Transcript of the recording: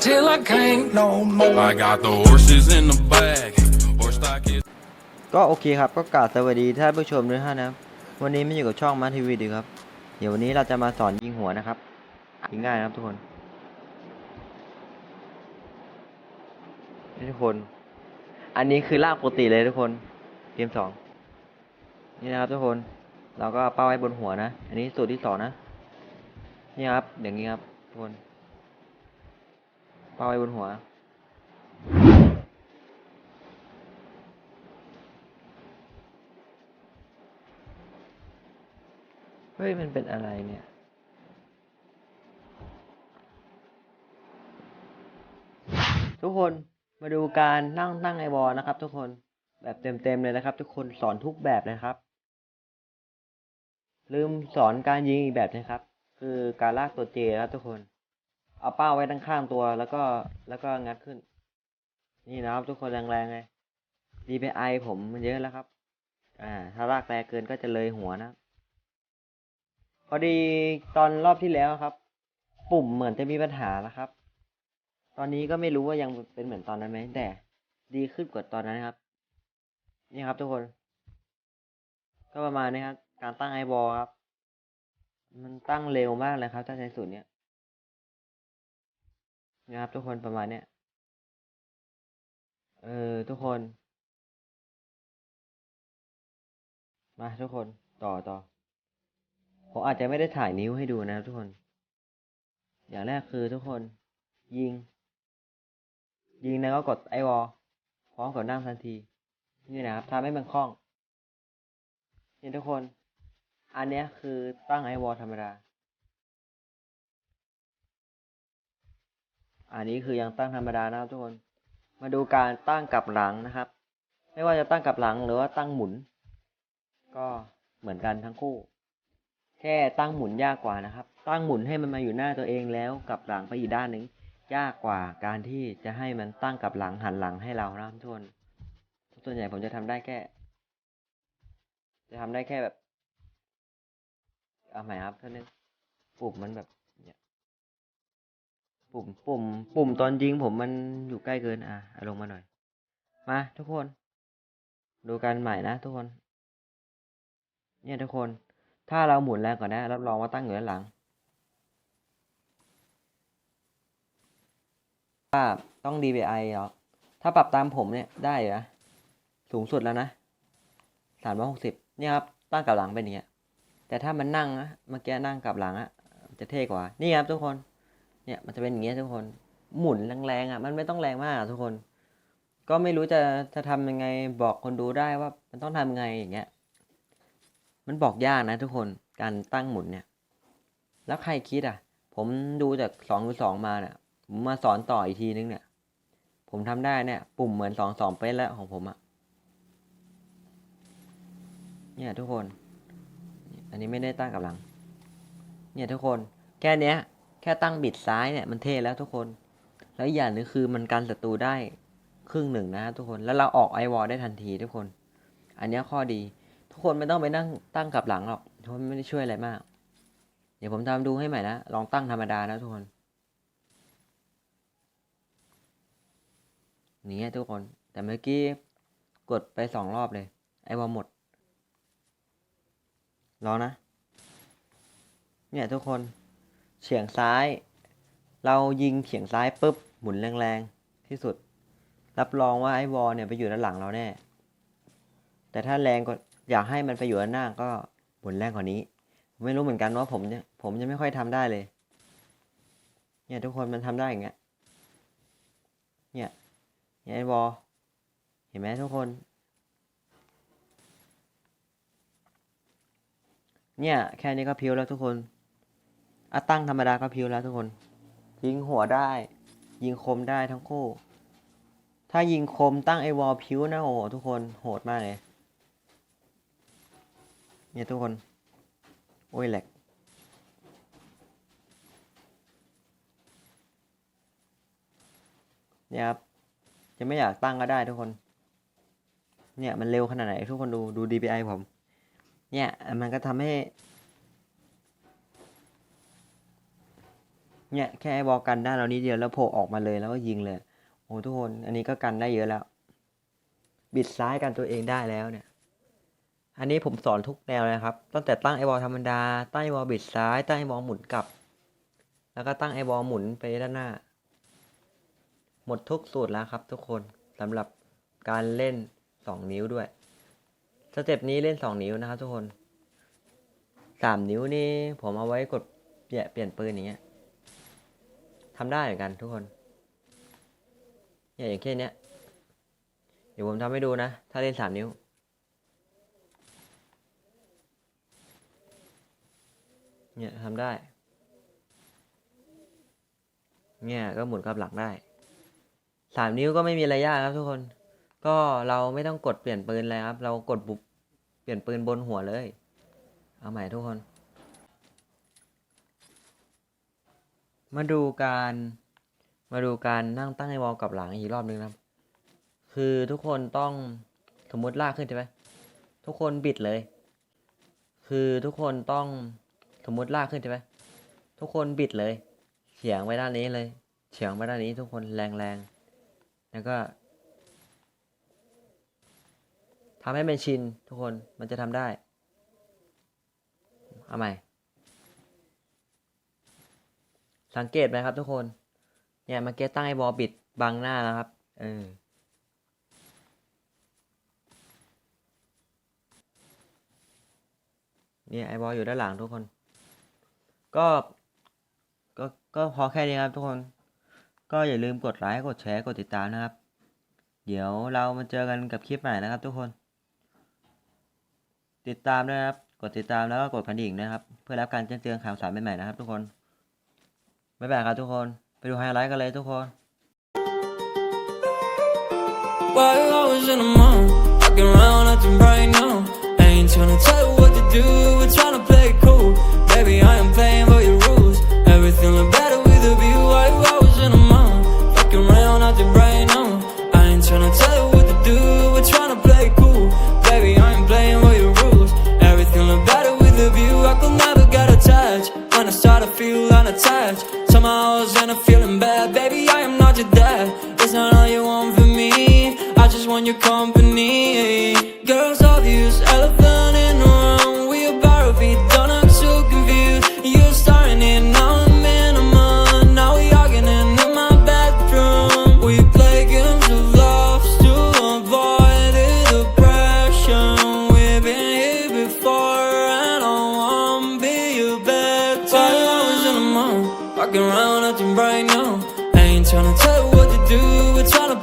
till I can't no more. I got the horses in the back. Horse stock is ก็โอเคครับ ก็กราบสวัสดีท่านผู้ชมด้วยท่านนะครับ วันนี้ไม่อยู่กับช่องมาทีวีดีครับ เดี๋ยววันนี้เราจะมาสอนยิงหัวนะครับยิงง่ายนะครับทุกคนนี่ทุกคน อันนี้คือลากปกติเลยทุกคนเกมสองนี่นะครับทุกคน เราก็เป้าไว้บนหัวนะ อันนี้สูตรที่สองนะ นี่ครับอย่างนี้ครับทุกคน เป้าไว้บนหัว เฮ้ย มันเป็นอะไรเนี่ยทุกคนมาดูการนั่งตั้งไอวอลนะครับ ทุกคนแบบเต็มๆเลยนะครับ ทุกคนสอนทุกแบบเลยครับ ลืมสอนการยิงอีกแบบนะครับ คือการลากตัวเจครับทุกคน เอาเป้าไว้ด้านข้างตัวแล้วก็แล้วก็งัดขึ้น นี่นะครับทุกคนแรงๆเลย DPI ผมมันเยอะแล้วครับ อ่า ถ้าลากแรงเกินก็จะเลยหัวนะ พอดีตอนรอบที่แล้วครับ ปุ่มเหมือนจะมีปัญหานะครับ ตอนนี้ก็ไม่รู้ว่ายังเป็นเหมือนตอนนั้นไหมแต่ ดีขึ้นกว่าตอนนั้นครับ นี่ครับทุกคน ก็ประมาณนี้ครับ การตั้งไอบอลครับ มันตั้งเร็วมากเลยครับ ถ้าใช้สูตรเนี้ย นะครับทุกคนประมาณเนี้ยเออทุกคน มาทุกคนต่อต่อผมอาจจะไม่ได้ถ่ายนิ้วให้ดูนะครับทุกคน อย่างแรกคือทุกคน ยิง ยิงแล้วก็กดไอวอลพร้อมกับนั่งทันที นี่นะครับทำให้มันคล่องนี่ทุกคน อันนี้คือตั้งไอวอลธรรมดา อันนี้คือยังตั้งธรรมดานะครับทุกคน มาดูการตั้งกลับหลังนะครับ ไม่ว่าจะตั้งกลับหลังหรือว่าตั้งหมุน ก็เหมือนกันทั้งคู่ แค่ตั้งหมุนยากกว่านะครับ ตั้งหมุนให้มันมาอยู่หน้าตัวเองแล้วกลับหลังไปอีกด้านหนึ่งยากกว่าการที่จะให้มันตั้งกลับหลังหันหลังให้เรานะครับทุกคนส่วนใหญ่ผมจะทำได้แค่ จะทำได้แค่แบบเอาใหม่ครับท่านนึงปุ่มมันแบบ ปุ่ม ปุ่ม ปุ่มตอนยิงผมมันอยู่ใกล้เกิน อะลงมาหน่อย มาทุกคน ดูกันใหม่นะทุกคน เนี่ยทุกคน ถ้าเราหมุนแรงก่อนนะ รับรองว่าตั้งอยู่ด้านหลังว่าต้อง DPI เหรอถ้าปรับตามผมเนี่ยได้อยู่นะสูงสุดแล้วนะสามร้อยหกสิบเนี่ยครับ ตั้งกับหลังเป็นอย่างเงี้ย แต่ถ้ามันนั่งนะเมื่อกี้นั่งกับหลังอะจะเท่กว่า นี่ครับทุกคน เนี่ยมันจะเป็นอย่างเงี้ยทุกคน หมุนแรงๆอะ มันไม่ต้องแรงมากทุกคน ก็ไม่รู้จะจะทำยังไงบอกคนดูได้ว่ามันต้องทำยังไงอย่างเงี้ย มันบอกยากนะทุกคนการตั้งหมุนเนี่ย แล้วใครคิดอะ ผมดูจากสองหรือสองมาเนี่ยผมมาสอนต่ออีกทีนึงเนี่ย ผมทำได้เนี่ย ปุ่มเหมือนสองสองเป๊ะแล้วของผมอะเนี่ยทุกคน อันนี้ไม่ได้ตั้งกับหลัง เนี่ยทุกคน แค่เนี้ย แค่ตั้งบิดซ้ายเนี่ยมันเท่แล้วทุกคน แล้วอย่างนึงคือมันกันศัตรูได้ครึ่งหนึ่งนะทุกคนแล้วเราออกไอวอลได้ทันทีทุกคน อันนี้ข้อดี ทุกคนไม่ต้องไปนั่งตั้งกลับหลังหรอกเพราะมันไม่ได้ช่วยอะไรมาก เดี๋ยวผมทำดูให้ใหม่นะลองตั้งธรรมดานะทุกคนนี่ทุกคน แต่เมื่อกี้กดไปสองรอบเลย ไอวอลหมดรอนะ เนี่ยทุกคน เฉียงซ้าย เรายิงเฉียงซ้ายปุ๊บหมุนแรงๆที่สุด รับรองว่าไอ้วอลเนี่ยไปอยู่ด้านหลังเราแน่ แต่ถ้าแรงก็อยากให้มันไปอยู่ด้านหน้าก็หมุนแรงกว่านี้ ไม่รู้เหมือนกันว่าผมเนี่ยผมยังไม่ค่อยทำได้เลย เนี่ยทุกคนมันทำได้อย่างเงี้ย เนี่ยเนี่ยไอ้วอลเห็นไหมทุกคนเนี่ยแค่นี้ก็พิวแล้วทุกคน อะตั้งธรรมดาก็พิวแล้วทุกคน ยิงหัวได้ ยิงคมได้ทั้งคู่ ถ้ายิงคมตั้งไอวอลพิวนะโอ้โหทุกคนโหดมากเลย เนี่ยทุกคน โอ้ยแหลกเนี่ยครับจะไม่อยากตั้งก็ได้ทุกคน เนี่ยมันเร็วขนาดไหนทุกคนดูดู DPI ผม เนี่ยมันก็ทำให้ เนี่ยแค่ไอบอลกันได้เรานิดเดียวแล้วโผล่ออกมาเลยแล้วก็ยิงเลย โอ้ทุกคนอันนี้ก็กันได้เยอะแล้ว บิดซ้ายกันตัวเองได้แล้วเนี่ย อันนี้ผมสอนทุกแนวเลยนะครับ ตั้งแต่ตั้งไอ้บอลธรรมดา ตั้งไอ้บอลบิดซ้าย ตั้งไอ้บอลหมุนกลับ แล้วก็ตั้งไอ้บอลหมุนไปด้านหน้า หมดทุกสูตรแล้วครับ ทุกคนสำหรับการเล่นสองนิ้วด้วย สเต็ปนี้เล่นสองนิ้วนะครับ ทุกคนสามนิ้วนี่ผมเอาไว้กดเปลี่ยนปืนอย่างเงี้ย ทำได้เหมือนกันทุกคนเนี่ยอย่างเช่นเนี้ยเดี๋ยวผมทำให้ดูนะ ถ้าเล่นสามนิ้ว เนี่ยทำได้ เนี่ยก็หมุนกลับหลังได้สามนิ้วก็ไม่มีอะไรยากครับทุกคน ก็เราไม่ต้องกดเปลี่ยนปืนเลยครับ เรากดบุบเปลี่ยนปืนบนหัวเลย เอาใหม่ทุกคน มาดูการมาดูการนั่งตั้งไอวอลกลับหลังอีกรอบนึงนะครับ คือทุกคนต้องสมมติลากขึ้นใช่ไหมทุกคนบิดเลย คือทุกคนต้องสมมติลากขึ้นใช่ไหมทุกคนบิดเลยเฉียงไปด้านนี้เลยเฉียงไปด้านนี้ทุกคนแรงๆแล้วก็ทำให้เป็นชินทุกคนมันจะทำได้ เอาใหม่ สังเกตไหมครับทุกคน เนี่ยมื่อกี้ตั้งไอ้บอบิดบังหน้าแล้วครับ เออ เนี่ยไอบอลอยู่ด้านหลังทุกคน ก็ ก็ ก็พอแค่นี้ครับทุกคน ก็อย่าลืมกดไลค์ กดแชร์ กดติดตามนะครับ เดี๋ยวเรามาเจอกันกับคลิปใหม่นะครับทุกคน ติดตามด้วยนะครับ กดติดตามแล้วก็กดกระดิ่งนะครับ เพื่อรับการแจ้งเตือนข่าวสารใหม่ๆนะครับทุกคน บ๊ายบายครับทุกคน ไปดูไฮไลท์กันเลยทุกคน Why you always in the mood? Walking around acting right now. I ain't tryna tell you what to do, we're tryna play it cool. Baby, I am playing by your rules. Everything look better with a view. Baby, I am not your dad. It's not all you want from me. I just want your calm. do, it's all about